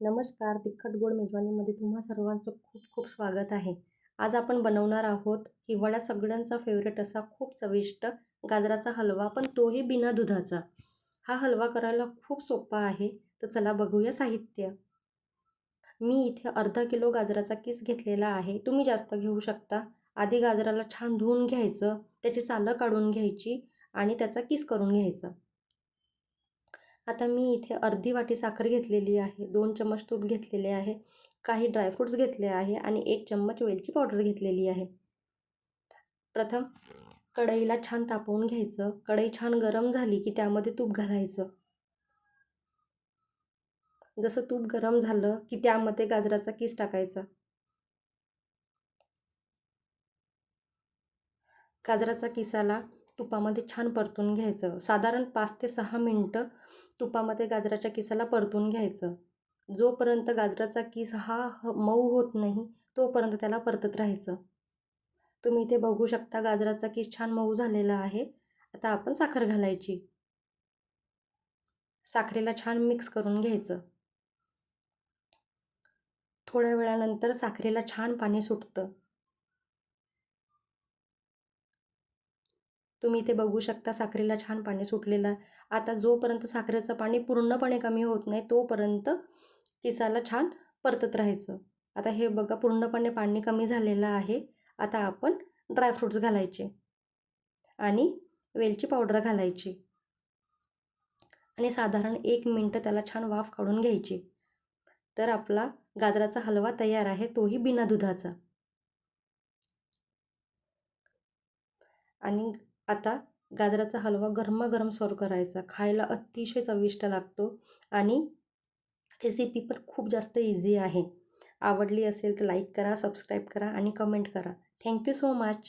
नमस्कार तिखट गोड मेजवानीमध्ये तुम्हा सर्वांचं खूप खूप स्वागत आहे. आज आपण बनवणार आहोत हिवाळ्यात सगळ्यांचा फेवरेट असा खूप चविष्ट गाजराचा हलवा पण तोही बिना दुधाचा. हा हलवा करायला खूप सोपा आहे तर चला बघूया साहित्य. मी इथे अर्धा किलो गाजराचा किस घेतलेला आहे. तुम्ही जास्त घेऊ शकता. आधी गाजराला छान धुवून घ्यायचं त्याची सालं काढून घ्यायची आणि त्याचा किस करून घ्यायचा. आता मी इथे अर्धी वाटी साखर घेतलेली आहे दोन चम्मच तूप घेतलेले आहे काही ड्रायफ्रूट्स घेतले आहे आणि एक चम्मच वेलची पावडर घेतलेली आहे. प्रथम कढईला छान तापवून घ्यायचं. कढई छान गरम झाली की त्यामध्ये तूप घालायचं. जसं तूप गरम झालं की त्यामध्ये गाजराचा किस टाकायचा. गाजराचा किसाला तुपामध्ये छान परतून घ्यायचं. साधारण पाच ते सहा मिनटं तुपामध्ये गाजराच्या किसाला परतून घ्यायचं. जोपर्यंत गाजराचा किस हा ह मऊ होत नाही तोपर्यंत त्याला परतत राहायचं. तुम्ही इथे बघू शकता गाजराचा किस छान मऊ झालेला आहे. आता आपण साखर घालायची. साखरेला छान मिक्स करून घ्यायचं. थोड्या वेळानंतर साखरेला छान पाणी सुटतं. तुम्ही इथे बघू शकता साखरेला छान पाणी सुटलेलं आता जोपर्यंत साखरेचं पाणी पूर्णपणे कमी होत नाही तोपर्यंत किसाला छान परतत राहायचं. आता हे बघा पूर्णपणे पाणी कमी झालेलं आहे. आता आपण ड्रायफ्रूट्स घालायचे आणि वेलची पावडर घालायची. आणि साधारण एक मिनटं त्याला छान वाफ काढून घ्यायची. तर आपला गाजराचा हलवा तयार आहे तोही बिना दुधाचा. आणि आता गाजराचा हलवा गरमागरम सर्व करायचा. खायला अतिशय चविष्ट लागतो आणि रेसिपी पण खूप जास्त इझी आहे. आवडली असेल तर लाईक करा सबस्क्राईब करा आणि कमेंट करा. Thank you so much